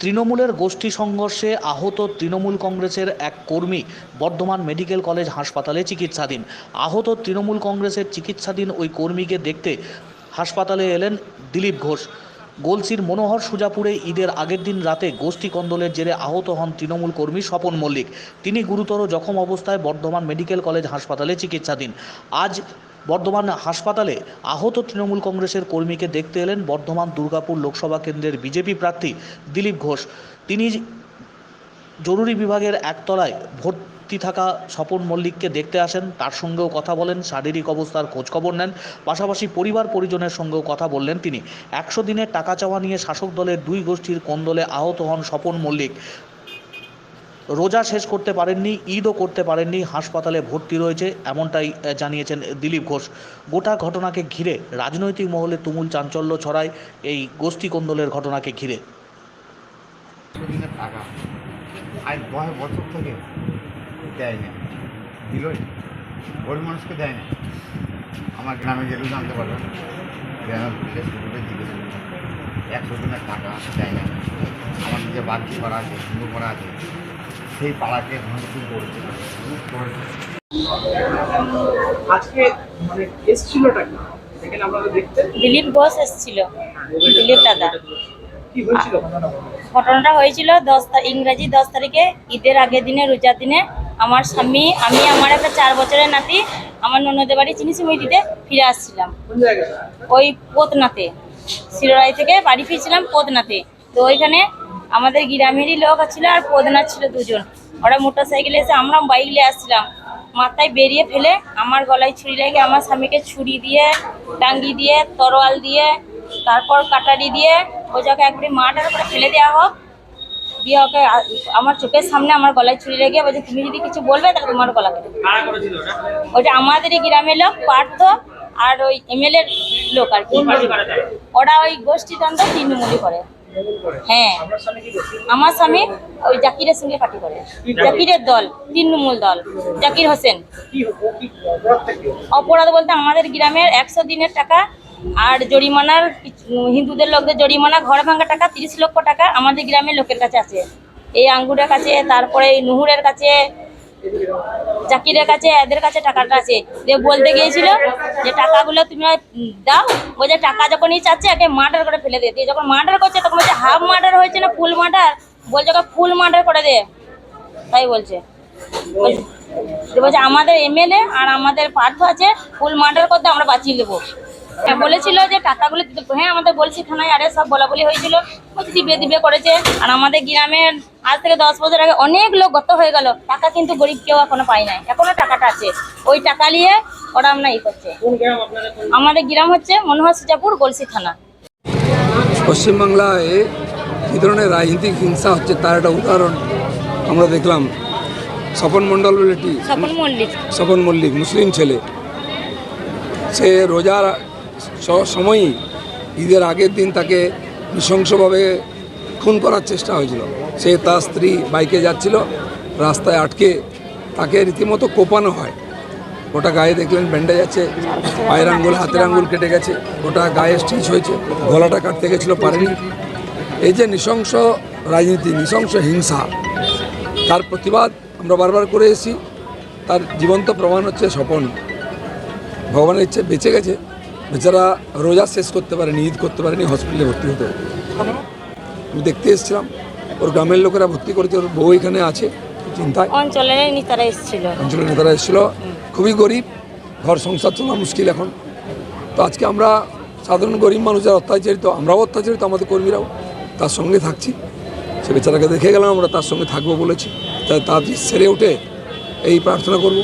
তৃণমূলের গোষ্ঠী সংঘর্ষে আহত তৃণমূল কংগ্রেসের এক কর্মী বর্ধমান মেডিকেল কলেজ হাসপাতালে চিকিৎসাধীন। আহত তৃণমূল কংগ্রেসের চিকিৎসাধীন ওই কর্মীকে দেখতে হাসপাতালে এলেন দিলীপ ঘোষ। গোলসির মনোহর সুজাপুরে ঈদের আগের দিন রাতে গোষ্ঠী কন্দলের জেরে আহত হন তৃণমূল কর্মী স্বপন মল্লিক। তিনি গুরুতর জখম অবস্থায় বর্ধমান মেডিকেল কলেজ হাসপাতালে চিকিৎসাধীন। আজ বর্ধমান হাসপাতালে আহত তৃণমূল কংগ্রেসের কর্মীকে দেখতে এলেন বর্ধমান দুর্গাপুর লোকসভা কেন্দ্রের বিজেপি প্রার্থী দিলীপ ঘোষ। তিনি জরুরি বিভাগের একতলায় ভর্তি থাকা স্বপন মল্লিককে দেখতে আসেন। তার সঙ্গেও কথা বলেন, শারীরিক অবস্থার খোঁজখবর নেন, পাশাপাশি পরিবার পরিজনের সঙ্গেও কথা বললেন তিনি। একশো দিনের টাকা চাওয়া নিয়ে শাসক দলের দুই গোষ্ঠীর কোন্দলে আহত হন স্বপন মল্লিক। রোজা শেষ করতে পারেননি, ঈদও করতে পারেননি, হাসপাতালে ভর্তি রয়েছে, এমনটাই জানিয়েছেন দিলীপ ঘোষ। গোটা ঘটনাকে ঘিরে রাজনৈতিক মহলে তুমুল চাঞ্চল্য ছড়ায় এই গোষ্ঠী কোন্দলের ঘটনাকে ঘিরে। দশ বছর থেকে দেয় না। গরিব মানুষকে দেয় না। আমার গ্রামে গেলেও জানতে পারবেন গ্রামের গ্রুপে জিজ্ঞেস একশো দিনের টাকা দেয় না। আমাদের যে বাড়ি করা আছে হিন্দু করা আছে সেই পাড়াকে ভাঙচুর করেছে। আজকে মানে এসছিলটা কি? সেখানে আপনারা দেখতে? দিলীপ ঘোষ এসেছিল দিলীপ দাদা। কি হয়েছিল? ঘটনাটা হয়েছিল দশ ইংরাজি দশ তারিখে ঈদের আগের দিনে রোজার দিনে আমার স্বামী আমি আমার একটা চার বছরের নাতি আমার ননদের বাড়ি চিনি সিমিটিতে ফিরে আসছিলাম। ওই পোতনাতে শিরোড়াই থেকে বাড়ি ফিরছিলাম পোতনাতে। তো ওইখানে আমাদের গ্রামেরই লোক ছিল আর পোদনা ছিল দুজন। ওরা মোটর সাইকেলে এসে আমরা বাইক নিয়ে আসছিলাম। মাথায় বেরিয়ে ফেলে আমার গলায় ছুরি লেগে আমার স্বামীকে ছুরি দিয়ে টাঙ্গি দিয়ে তরোয়াল দিয়ে তারপর কাটারি দিয়ে ওই জায়গায় একবারে মাটার করে ফেলে দেওয়া হোক। দিয়ে ওকে আমার চোখের সামনে আমার গলায় ছুরি লেগে বলছে তুমি যদি কিছু বলবে তাহলে তোমার গলা কেটে দেবো।" কারা ওটা? ওটা আমাদেরই গ্রামের লোক পার্থ আর ওই এমএলএ লোক আর কি। ওরা ওই গোষ্ঠীতন্ত্র তৃণমূলই করে। হ্যাঁ। আমার স্বামী ওই জাকিরের সঙ্গে পার্টি করে। জাকিরের দল তৃণমূল দল জাকির হোসেন। অপরাধ বলতে আমাদের গ্রামের একশো দিনের টাকা আর জরিমানার হিন্দুদের লোকদের জরিমানা ঘর ভাঙা টাকা তিরিশ লক্ষ টাকা আমাদের গ্রামের লোকের কাছে আছে। এই আঙ্গুরের কাছে তারপরে এই নুহুরের কাছে জাকিরের কাছে, এদের কাছে টাকাটা আছে। দিয়ে বলতে গিয়েছিল যে টাকাগুলো তুমি দাও, বলছে টাকা যখনই চাচ্ছে একে মার্ডার করে ফেলে দিয়ে যখন মার্ডার করছে, তখন বলছে হাফ মার্ডার হয়েছে না ফুল মার্ডার বলছে ওকে ফুল মার্ডার করে দে। তাই বলছে। বলছে- আমাদের এমএলএ আর আমাদের পার্থ আছে ফুল মার্ডার করতে আমরা বাঁচিয়ে দেবো। বলেছিল যে টাকাগুলো দিতে হ্যাঁ আমাদের বলছি থানায় আরে সব বলা বলি হয়েছিল বলছে দিবে দিবে করেছে। আর আমাদের গ্রামের আজ থেকে দশ বছর আগে অনেক লোক গত হয়ে গেল। টাকা কিন্তু গরিব কেউ এখনও পায় নাই। এখনও টাকাটা আছে। ওই টাকা নিয়ে ওরা আমরা ই করছে। আমাদের গ্রাম হচ্ছে মনোহর সিজাপুর গলসি থানা। পশ্চিমবাংলায় কী ধরনের রাজনৈতিক হিংসা হচ্ছে তার একটা উদাহরণ আমরা দেখলাম। স্বপন মণ্ডল বলে স্বপন মল্লিক। স্বপন মল্লিক মুসলিম ছেলে। সে রোজার স- সময়ই ঈদের আগের দিন তাকে নৃশংসভাবে খুন করার চেষ্টা হয়েছিল। সে তার স্ত্রী বাইকে যাচ্ছিল, রাস্তায় আটকে তাকে রীতিমতো কোপানো হয়। ওটা গায়ে দেখলেন ব্যান্ডেজ আছে, পায়ের আঙ্গুল, হাতের আঙ্গুল কেটে গেছে, ওটা গায়ে স্টিচ হয়েছে, গলাটা কাটতে গেছিল পারেনি। এই যে নৃশংস রাজনীতি, নৃশংস হিংসা, তার প্রতিবাদ আমরা বারবার করে এসেছি, তার জীবন্ত প্রমাণ হচ্ছে স্বপন। ভগবানের ইচ্ছে বেঁচে গেছে। বেচারা রোজা শেষ করতে পারেনি ঈদ করতে পারেনি হসপিটালে ভর্তি হতে আমি দেখতে এসেছিলাম ওর গ্রামের লোকেরা ভর্তি করেছে ওর বউ এখানে আছে চিন্তায়? অঞ্চলের নেতারা এসেছিল। অঞ্চলের নেতারা এসেছিল। খুবই গরিব ঘর সংসার চলা মুশকিল এখন। তো আজকে আমরা সাধারণ গরিব মানুষের অত্যাচারিত আমরাও অত্যাচারিত আমাদের কর্মীরাও তার সঙ্গে থাকছি। সে বেচারাকে দেখে গেলাম আমরা তার সঙ্গে থাকব বলেছি। তাই তার সেরে উঠে এই প্রার্থনা করব।